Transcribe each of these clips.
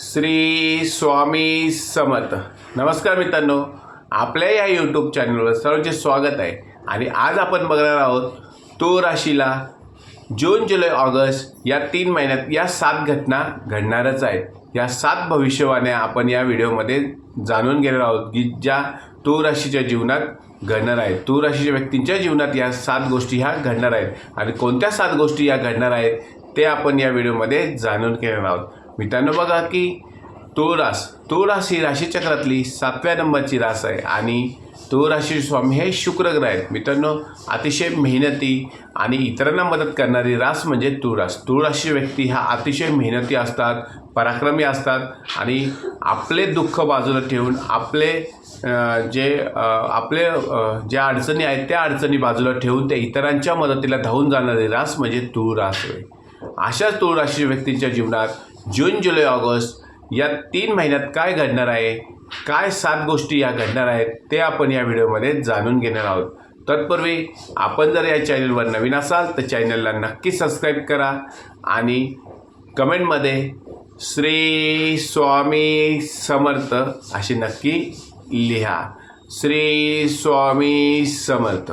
श्री स्वामी समर्थ. नमस्कार मित्रांनो. आपल्या या यूट्यूब चॅनलवर सर्वांचे स्वागत आहे. आणि आज आपण बघणार आहोत तो राशीला जून जुलै ऑगस्ट या तीन महिन्यात या सात घटना घडणारच आहेत. या सात भविष्यवाण्या आपण या व्हिडिओमध्ये जाणून घेणार आहोत की ज्या तू राशीच्या जीवनात घडणार आहेत. तूर राशीच्या व्यक्तींच्या जीवनात या सात गोष्टी ह्या घडणार आहेत. आणि कोणत्या सात गोष्टी या घडणार आहेत ते आपण या व्हिडिओमध्ये जाणून घेणार आहोत. मित्रांनो बघा की तुळरास रास रास ही राशीचक्रातली सातव्या नंबरची रास आहे आणि तुळराशी स्वामी हे शुक्र ग्रह आहेत. मित्रांनो अतिशय मेहनती आणि इतरांना मदत करणारी रास म्हणजे तुळरास तुळराशी व्यक्ती हा अतिशय मेहनती असतात पराक्रमी असतात आणि आपले दुःख बाजूला ठेवून आपले जे आपले ज्या अडचणी आहेत त्या अडचणी बाजूला ठेवून त्या इतरांच्या मदतीला धावून जाणारी रास म्हणजे तुळरास होय. अशाच तुळराशी व्यक्तींच्या जीवनात जून जुलै ऑगस्ट या तीन महिन्यात काय घडणार आहे? काय सात गोष्टी या घडणार आहेत? ते आपण या व्हिडिओमध्ये जाणून घेणार आहोत. तत्पूर्वी आपण जर या चॅनलवर नवीन असाल तर चॅनलला नक्की सबस्क्राईब करा आणि कमेंटमध्ये श्री स्वामी समर्थ असे नक्की लिहा. श्री स्वामी समर्थ.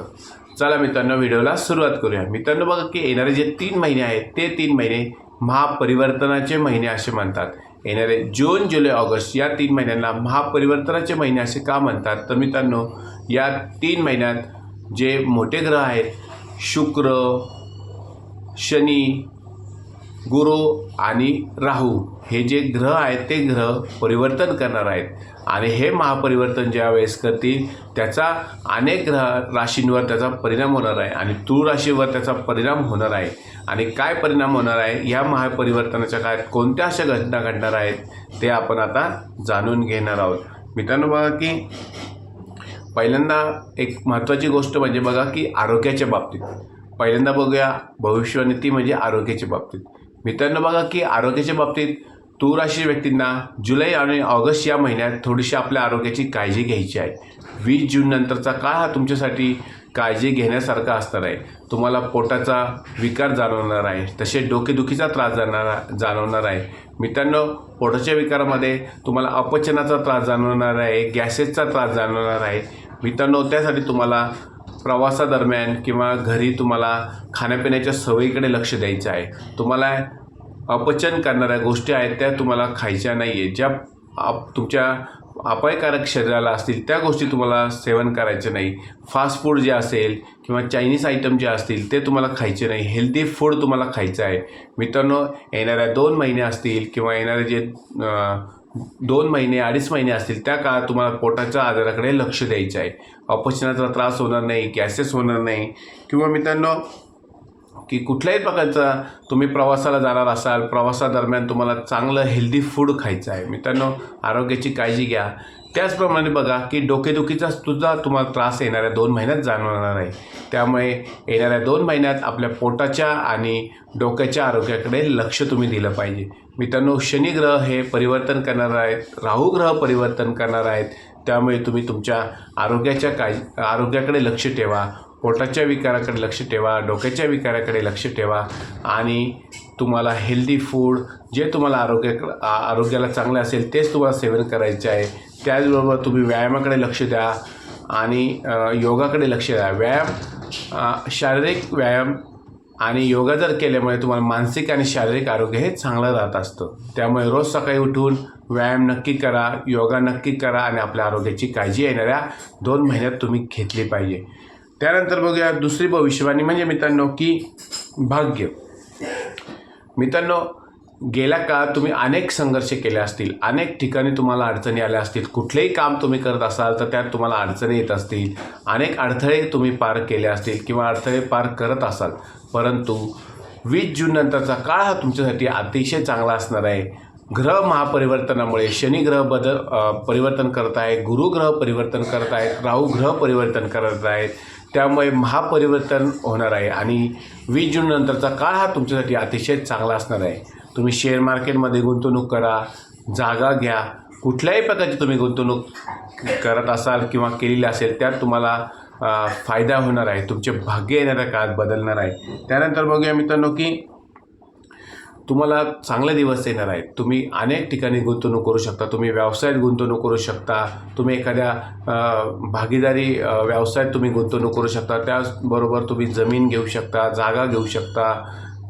चला मित्रांनो व्हिडिओला सुरुवात करूया. मित्रांनो बघा की येणारे जे तीन महिने आहेत ते तीन महिने महापरिवर्तनाचे महिने असे म्हणतात. येणारे जून जुलै ऑगस्ट या तीन महिन्यांना महापरिवर्तनाचे महिने असे का म्हणतात? तर मित्रांनो या तीन महिन्यात जे मोठे ग्रह आहेत शुक्र शनी गुरु आणि राहू हे जे ग्रह आहेत ते ग्रह परिवर्तन करणार आहेत. आणि हे महापरिवर्तन ज्या वेळेस करतील त्याचा अनेक ग्रह राशींवर त्याचा परिणाम होणार आहे आणि तूळ राशीवर त्याचा परिणाम होणार आहे. आणि काय परिणाम होणार आहे? या महापरिवर्तनाच्या काळात कोणत्या अशा घटना घडणार आहेत ते आपण आता जाणून घेणार आहोत. मित्रांनो बघा की पहिल्यांदा एक महत्त्वाची गोष्ट म्हणजे बघा की आरोग्याच्या बाबतीत. पहिल्यांदा बघूया भविष्यवाणी ती म्हणजे आरोग्याच्या बाबतीत. मित्रांनो बघा की आरोग्याच्या बाबतीत तूर राशी व्यक्तींना जुलै आणि ऑगस्ट या महिन्यात थोडीशी आपल्या आरोग्याची काळजी घ्यायची आहे. वीस जून नंतरचा काळ हा तुमच्यासाठी काळजी घेण्यासारखा असणार आहे. तुम्हाला पोटाचा विकार जाणवणार आहे. तसे डोकेदुखीचा त्रास जाणार जाणवणार आहे. मित्रांनो पोटाच्या विकारामध्ये तुम्हाला अपचनाचा त्रास जाणवणार आहे गॅसेसचा त्रास जाणवणार आहे. मित्रांनो त्यासाठी तुम्हाला प्रवासादरम्यान किंवा घरी तुम्हाला खाण्यापिण्याच्या सवयीकडे लक्ष द्यायचं आहे. तुम्हाला अपचन करणाऱ्या गोष्टी आहेत त्या तुम्हाला खायच्या नाही आहे ज्या आप तुमच्या अपायकारक शरीराला असतील त्या गोष्टी तुम्हाला सेवन करायचे नाही. फास्ट फूड जे असेल किंवा चायनीज आयटम जे असतील ते तुम्हाला खायचे नाही. हेल्दी फूड तुम्हाला खायचं आहे. मित्रांनो येणाऱ्या दोन महिने असतील किंवा येणारे जे दोन महिने अडीच महिने असतील त्या काळात तुम्हाला पोटाच्या आजाराकडे लक्ष द्यायचं आहे. अपचनाचा त्रास होणार नाही गॅसेस होणार नाही. किंवा मित्रांनो की कुठल्याही प्रकारचा तुम्ही प्रवासाला जाणार असाल प्रवासादरम्यान तुम्हाला चांगलं हेल्दी फूड खायचं आहे. मित्रांनो आरोग्याची काळजी घ्या. त्याचप्रमाणे बघा की डोकेदुखीचा सुद्धा तुम्हाला त्रास येणाऱ्या दोन महिन्यात जाणवणार आहे. त्यामुळे येणाऱ्या दोन महिन्यात आपल्या पोटाच्या आणि डोक्याच्या आरोग्याकडे लक्ष तुम्ही दिलं पाहिजे. मित्रांनो शनिग्रह हे परिवर्तन करणार आहेत राहू ग्रह परिवर्तन करणार आहेत. त्यामुळे तुम्ही तुमच्या आरोग्याच्या काळजी आरोग्याकडे लक्ष ठेवा. पोटाच्या विकाराकडे लक्ष ठेवा डोक्याच्या विकाराकडे लक्ष ठेवा आणि तुम्हाला हेल्दी फूड जे तुम्हाला आरोग्य आरोग्याला चांगलं असेल तेच तुम्हाला सेवन करायचे आहे. त्याचबरोबर तुम्ही व्यायामाकडे लक्ष द्या आणि योगाकडे लक्ष द्या. व्यायाम शारीरिक व्यायाम आणि योगा जर केल्यामुळे तुम्हाला मानसिक आणि शारीरिक आरोग्य हे चांगलं राहत असतं. त्यामुळे रोज सकाळी उठून व्यायाम नक्की करा योगा नक्की करा आणि आपल्या आरोग्याची काळजी येणाऱ्या दोन महिन्यात तुम्ही घेतली पाहिजे. त्यानंतर बघूया दुसरी भविष्यवाणी म्हणजे मित्रांनो की भाग्य. मित्रांनो गेल्या काळात तुम्ही अनेक संघर्ष केले असतील अनेक ठिकाणी तुम्हाला अडचणी आल्या असतील कुठलेही काम तुम्ही करत असाल तर त्यात तुम्हाला अडचणी येत असतील अनेक अडथळे तुम्ही पार केले असतील किंवा अडथळे पार करत असाल परंतु वीस जून नंतरचा काळ हा तुमच्यासाठी अतिशय चांगला असणार आहे. ग्रह महापरिवर्तनामुळे शनी ग्रह बदल परिवर्तन करत आहे गुरु ग्रह परिवर्तन करत आहेत राहू ग्रह परिवर्तन करत आहेत त्यामुळे महापरिवर्तन होणार आहे आणि वीस जून नंतरचा काळ हा तुमच्यासाठी अतिशय चांगला असणार आहे. तुम्ही शेअर मार्केटमध्ये गुंतवणूक करा जागा घ्या. कुठल्याही प्रकारची तुम्ही गुंतवणूक करत असाल किंवा केलेली असेल त्यात तुम्हाला फायदा होणार आहे. तुमचे भाग्य येणाऱ्या काळात बदलणार आहे. त्यानंतर बघूया मित्रांनो की तुम्हाला चांगले दिवस येणार आहेत. तुम्ही अनेक ठिकाणी गुंतवणूक करू शकता. तुम्ही व्यवसायात गुंतवणूक करू शकता. तुम्ही एखाद्या भागीदारी व्यवसायात तुम्ही गुंतवणूक करू शकता. त्याचबरोबर तुम्ही जमीन घेऊ शकता जागा घेऊ शकता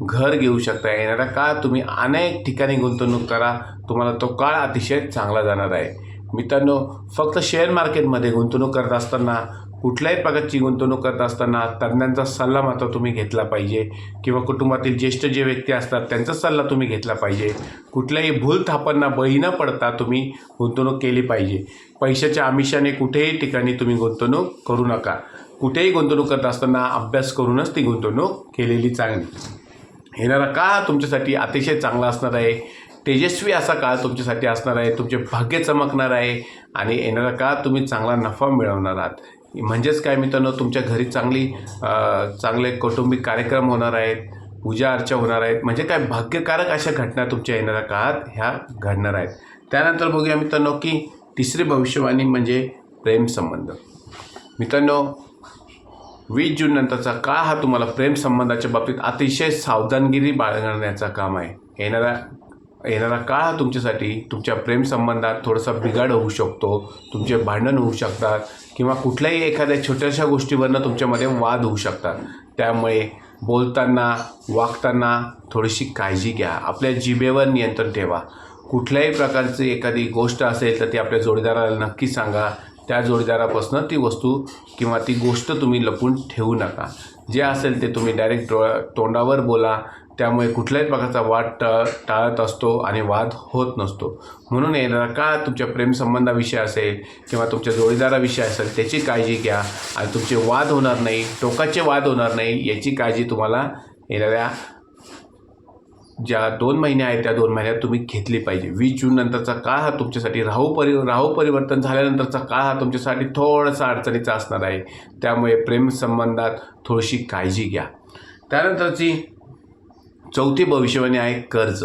घर घेऊ शकता. येणारा काळ तुम्ही अनेक ठिकाणी गुंतवणूक करा. तुम्हाला तो काळ अतिशय चांगला जाणार आहे. मित्रांनो फक्त शेअर मार्केटमध्ये गुंतवणूक करत असताना कुठल्याही प्रकारची गुंतवणूक करत असताना तज्ज्ञांचा सल्ला मात्र तुम्ही घेतला पाहिजे किंवा कुटुंबातील ज्येष्ठ जे व्यक्ती असतात त्यांचा सल्ला तुम्ही घेतला पाहिजे. कुठल्याही भूल थापांना बळी न पडता तुम्ही गुंतवणूक केली पाहिजे. पैशाच्या आमिषाने कुठेही ठिकाणी तुम्ही गुंतवणूक करू नका. कुठेही गुंतवणूक करत असताना अभ्यास करूनच ती गुंतवणूक केलेली चांगली. येणारा काळ तुमच्यासाठी अतिशय चांगला असणार आहे. तेजस्वी असा काळ तुमच्यासाठी असणार आहे. तुमचे भाग्य चमकणार आहे आणि येणारा काळ तुम्ही चांगला नफा मिळवणार आहात. म्हणजेच काय मित्रांनो तुमच्या घरी चांगली चांगले कौटुंबिक कार्यक्रम होणार आहेत पूजा अर्चा होणार आहेत. म्हणजे काय भाग्यकारक अशा घटना तुमच्या येणाऱ्या काळात ह्या घडणार आहेत. त्यानंतर बघूया मित्रांनो की तिसरी भविष्यवाणी म्हणजे प्रेमसंबंध मित्रांनो वीस जून नंतरचा काळ हा तुम्हाला प्रेमसंबंधाच्या बाबतीत अतिशय सावधानगिरी बाळगण्याचा काम आहे. येणारा येणारा काळ हा तुमच्यासाठी तुमच्या प्रेमसंबंधात थोडासा बिघाड होऊ शकतो तुमचे भांडण होऊ शकतात किंवा कुठल्याही एखाद्या छोट्याशा गोष्टीवरनं तुमच्यामध्ये वाद होऊ शकतात. त्यामुळे बोलताना वागताना थोडीशी काळजी घ्या. आपल्या जिभेवर नियंत्रण ठेवा. कुठल्याही प्रकारची एखादी गोष्ट असेल तर ती आपल्या जोडीदाराला नक्की सांगा. त्या जोडीदारापासून ती वस्तू किंवा ती गोष्ट तुम्ही लपून ठेवू नका. जे असेल ते तुम्ही डायरेक्ट डोळ्या तोंडावर बोला. त्यामुळे कुठल्याही प्रकारचा वाद ट टाळत असतो आणि वाद होत नसतो. म्हणून येणारा का तुमच्या प्रेमसंबंधाविषयी असेल किंवा तुमच्या जोडीदाराविषयी असेल त्याची काळजी घ्या आणि तुमचे वाद होणार नाही टोकाचे वाद होणार नाही याची काळजी तुम्हाला येणाऱ्या ज्या दोन महिने आहेत त्या दोन महिन्यात तुम्ही घेतली पाहिजे. वीस जून नंतरचा काळ हा तुमच्यासाठी राहू परि राहू परिवर्तन झाल्यानंतरचा काळ हा तुमच्यासाठी थोडासा अडचणीचा असणार आहे. त्यामुळे प्रेमसंबंधात थोडीशी काळजी घ्या. त्यानंतरची चौथी भविष्यवाणी आहे कर्ज.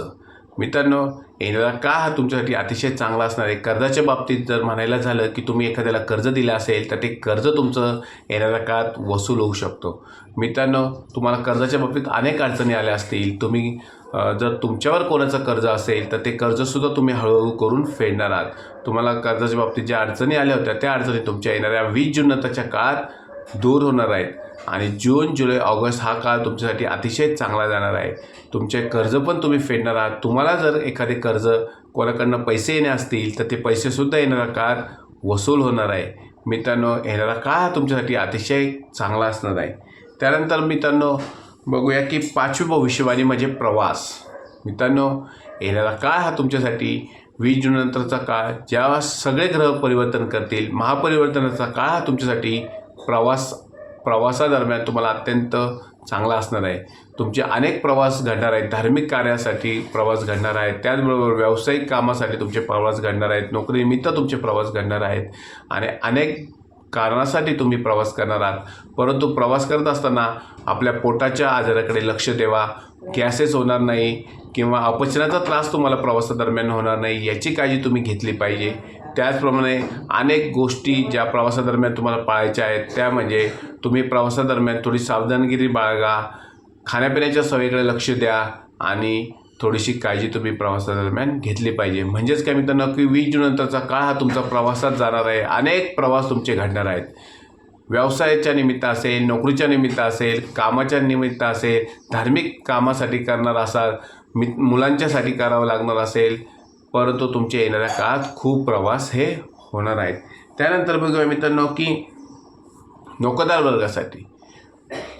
मित्रांनो येणारा काळ हा तुमच्यासाठी अतिशय चांगला असणार आहे? कर्जाच्या बाबतीत जर म्हणायला झालं की तुम्ही एखाद्याला कर्ज दिलं असेल तर ते कर्ज तुमचं येणाऱ्या काळात वसूल होऊ शकतो. मित्रांनो तुम्हाला कर्जाच्या बाबतीत अनेक अडचणी आल्या असतील. तुम्ही जर तुमच्यावर कोणाचं कर्ज असेल तर ते कर्जसुद्धा तुम्ही हळूहळू करून फेडणार आहात. तुम्हाला कर्जाच्या बाबतीत ज्या अडचणी आल्या होत्या त्या अडचणी तुमच्या येणाऱ्या वीस जून काळात दूर होणार आहेत. आणि जून जुलै ऑगस्ट हा काळ तुमच्यासाठी अतिशय चांगला जाणार आहे. तुमचे कर्ज पण तुम्ही फेडणार आहात. तुम्हाला जर एखादे कर्ज कोणाकडनं पैसे येणे असतील तर ते पैसेसुद्धा येणारा काळ वसूल होणार आहे. मित्रांनो येणारा काळ हा तुमच्यासाठी अतिशय चांगला असणार आहे. त्यानंतर मित्रांनो बघूया की पाचवी भविष्यवाणी म्हणजे प्रवास. मित्रांनो येणारा काळ हा तुमच्यासाठी वीस जूननंतरचा काळ ज्या सगळे ग्रह परिवर्तन करतील महापरिवर्तनाचा काळ हा तुमच्यासाठी प्रवास प्रवासादरम्यान तुम्हाला अत्यंत चांगला असणार आहे. तुमचे अनेक प्रवास घडणार आहेत. धार्मिक कार्यासाठी प्रवास घडणार आहेत. त्याचबरोबर व्यावसायिक कामासाठी तुमचे प्रवास घडणार आहेत. नोकरीनिमित्त तुमचे प्रवास घडणार आहेत. आणि अनेक कारणासाठी तुम्ही प्रवास करणार आहात. परंतु प्रवास करत असताना आपल्या पोटाच्या आजाराकडे लक्ष देवा गॅसेस होणार नाही किंवा अपचनाचा त्रास तुम्हाला प्रवासादरम्यान होणार नाही याची काळजी तुम्ही घेतली पाहिजे. त्याचप्रमाणे अनेक गोष्टी ज्या प्रवासादरम्यान तुम्हाला पाळायच्या आहेत त्या म्हणजे तुम्ही प्रवासादरम्यान थोडी सावधानगिरी बाळगा खाण्यापिण्याच्या सवयीकडे लक्ष द्या आणि थोडीशी काळजी तुम्ही प्रवासादरम्यान घेतली पाहिजे. म्हणजेच काय मित्रांनो की वीस जूननंतरचा काळ हा तुमचा प्रवासात जाणार आहे. अनेक प्रवास तुमचे घडणार आहेत. व्यवसायाच्या निमित्त असेल नोकरीच्या निमित्त असेल कामाच्या निमित्त असेल धार्मिक कामासाठी करणार असाल मि मुलांच्यासाठी करावं लागणार असेल परंतु तुमच्या येणाऱ्या काळात खूप प्रवास हे होणार आहेत. त्यानंतर बघूया मित्रांनो की नोकरदार वर्गासाठी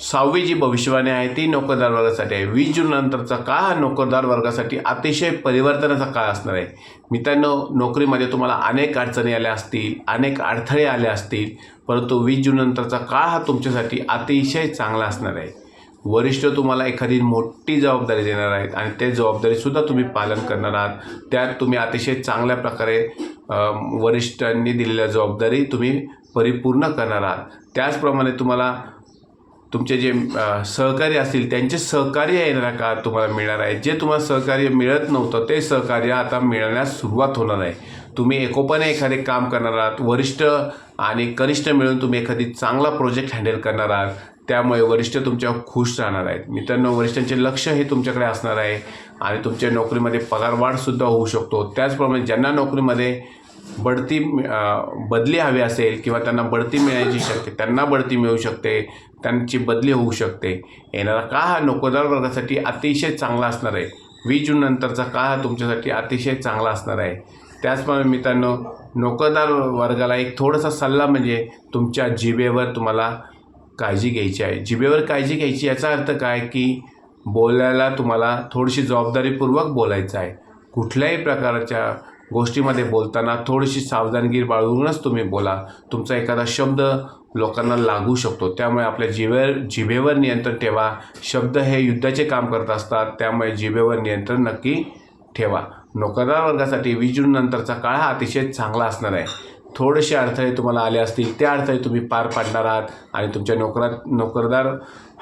सहावी जी भविष्यवाणी आहे ती नोकरदार वर्गासाठी आहे. वीस जून नंतरचा काळ हा नोकरदार वर्गासाठी अतिशय परिवर्तनाचा काळ असणार आहे. मित्रांनो नोकरीमध्ये तुम्हाला अनेक अडचणी आल्या असतील अनेक अडथळे आले असतील परंतु वीस जूननंतरचा काळ हा तुमच्यासाठी अतिशय चांगला असणार आहे. वरिष्ठ तुम्हाला एखादी मोठी जबाबदारी देणार आहेत आणि ते जबाबदारीसुद्धा तुम्ही पालन करणार आहात त्यात तुम्ही अतिशय चांगल्या प्रकारे वरिष्ठांनी दिलेल्या जबाबदारी तुम्ही परिपूर्ण करणार आहात. त्याचप्रमाणे तुम्हाला तुमचे जे सहकारी असतील त्यांचे सहकार्य येणाऱ्या काळात तुम्हाला मिळणार आहे. जे तुम्हाला सहकार्य मिळत नव्हतं ते सहकार्य आता मिळण्यास सुरुवात होणार आहे तुम्ही एकोपाने एखादे काम करणार आहात वरिष्ठ आणि कनिष्ठ मिळून तुम्ही एखादी चांगला प्रोजेक्ट हँडल करणार आहात त्यामुळे वरिष्ठ तुमच्यावर खुश राहणार आहेत. मित्रांनो वरिष्ठांचे लक्ष हे तुमच्याकडे असणार आहे आणि तुमच्या नोकरीमध्ये पगारवाढसुद्धा होऊ शकतो. त्याचप्रमाणे ज्यांना नोकरीमध्ये बढती बदली हवी असेल किंवा त्यांना बढती मिळायची शक्य त्यांना बढती मिळू शकते त्यांची बदली होऊ शकते. येणारा काळ हा नोकरदार वर्गासाठी अतिशय चांगला असणार आहे. वीस जून नंतरचा काळ हा तुमच्यासाठी अतिशय चांगला असणार आहे. त्याचप्रमाणे मित्रांनो नोकरदार वर्गाला एक थोडासा सल्ला म्हणजे तुमच्या जिभेवर तुम्हाला काळजी घ्यायची आहे. जिभेवर काळजी घ्यायची याचा अर्थ काय? की बोलायला तुम्हाला थोडीशी जबाबदारीपूर्वक बोलायचं आहे. कुठल्याही प्रकारच्या गोष्टीमध्ये बोलताना थोडीशी सावधानगी बाळगूनच तुम्ही बोला. तुमचा एखादा शब्द लोकांना लागू शकतो. त्यामुळे आपल्या जिभेवर जिभेवर नियंत्रण ठेवा. शब्द हे युद्धाचे काम करत असतात. त्यामुळे जिभेवर नियंत्रण नक्की ठेवा. नोकरदार वर्गासाठी वीज नंतरचा काळ हा अतिशय चांगला असणार आहे. थोडेसे अडथळे तुम्हाला आले असतील त्या अडथळे तुम्ही पार पाडणार आहात आणि तुमच्या नोकरात नोकरदार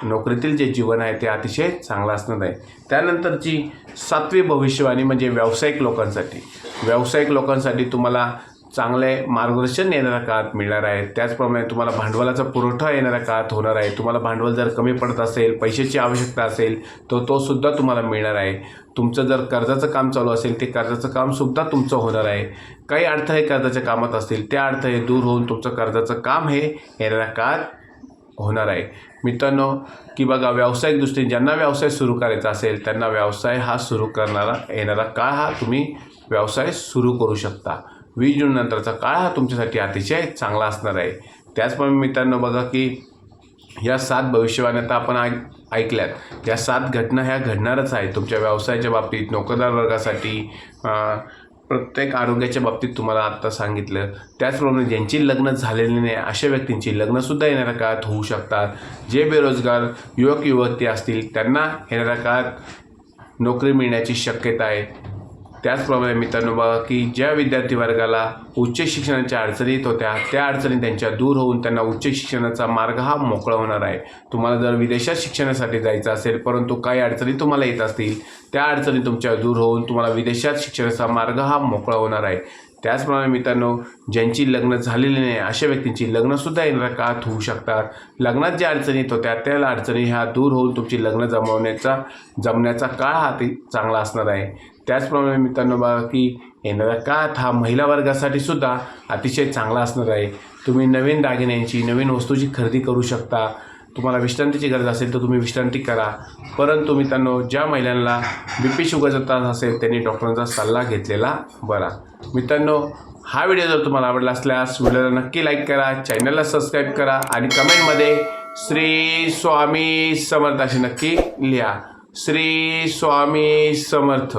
नोकरीतील जे जीवन आहे ते अतिशय चांगलं असणार आहे. त्यानंतरची सातवी भविष्यवाणी म्हणजे व्यावसायिक लोकांसाठी. व्यावसायिक लोकांसाठी तुम्हाला चांगले मार्गदर्शन येणाऱ्या काळात मिळणार आहे. त्याचप्रमाणे तुम्हाला भांडवलाचा पुरवठा येणाऱ्या काळात होणार आहे. तुम्हाला भांडवल जर कमी पडत असेल पैशाची आवश्यकता असेल तर तो सुद्धा तुम्हाला मिळणार आहे. तुमचं जर कर्जाचं काम चालू असेल ते कर्जाचं कामसुद्धा तुमचं होणार आहे. काही अडथळे कर्जाच्या कामात असतील त्या अडथळे दूर होऊन तुमचं कर्जाचं काम हे येणाऱ्या काळात होणार आहे. मित्रांनो की बघा व्यावसायिक दृष्टीने ज्यांना व्यवसाय सुरू करायचा असेल त्यांना व्यवसाय हा सुरू करणारा येणारा काळ हा तुम्ही व्यवसाय सुरू करू शकता. वीस जून नंतरचा काळ हा तुमच्यासाठी अतिशय चांगला असणार आहे. त्याचप्रमाणे मित्रांनो बघा की या सात भविष्यवाण्या तर आपण ऐक ऐकल्यात. या सात घटना ह्या घडणारच आहेत. तुमच्या व्यवसायाच्या बाबतीत नोकरदार वर्गासाठी प्रत्येक आरोग्याच्या बाबतीत तुम्हाला आत्ता सांगितलं. त्याचप्रमाणे ज्यांची लग्न झालेली नाही अशा व्यक्तींची लग्नसुद्धा येणाऱ्या काळात होऊ शकतात. जे बेरोजगार युवक युवती असतील त्यांना येणाऱ्या काळात नोकरी मिळण्याची शक्यता आहे. त्याचप्रमाणे मित्रांनो बघा की ज्या विद्यार्थी वर्गाला उच्च शिक्षणाच्या अडचणी येत होत्या त्या अडचणी त्यांच्या दूर होऊन त्यांना उच्च शिक्षणाचा मार्ग हा मोकळा होणार आहे. तुम्हाला जर विदेशात शिक्षणासाठी जायचं असेल परंतु काही अडचणी तुम्हाला येत असतील त्या अडचणी तुमच्या दूर होऊन तुम्हाला विदेशात शिक्षणाचा मार्ग हा मोकळा होणार आहे. त्याचप्रमाणे मित्रांनो ज्यांची लग्न झालेली नाही अशा व्यक्तींची लग्नसुद्धा येणाऱ्या काळात होऊ शकतात. लग्नात ज्या अडचणी येतो त्या त्या अडचणी ह्या दूर होऊन तुमची लग्न जमवण्याचा जमण्याचा काळ हा ते चांगला असणार आहे. त्याचप्रमाणे मित्रांनो बघा की येणाऱ्या काळात हा महिला वर्गासाठी सुद्धा अतिशय चांगला असणार आहे. तुम्ही नवीन दागिन्यांची नवीन वस्तूची खरेदी करू शकता. तुम्हाला विश्रांतीची गरज असेल तर तुम्ही विश्रांती करा. परंतु मित्रांनो ज्या महिलांना बी पी शुगरचा त्रास असेल त्यांनी डॉक्टरांचा सल्ला घेतलेला बरा. मित्रांनो हा व्हिडिओ जर तुम्हाला आवडला असल्यास व्हिडिओला नक्की लाईक करा चॅनलला सबस्क्राईब करा आणि कमेंटमध्ये श्री स्वामी समर्थ असे नक्की लिहा. श्री स्वामी समर्थ.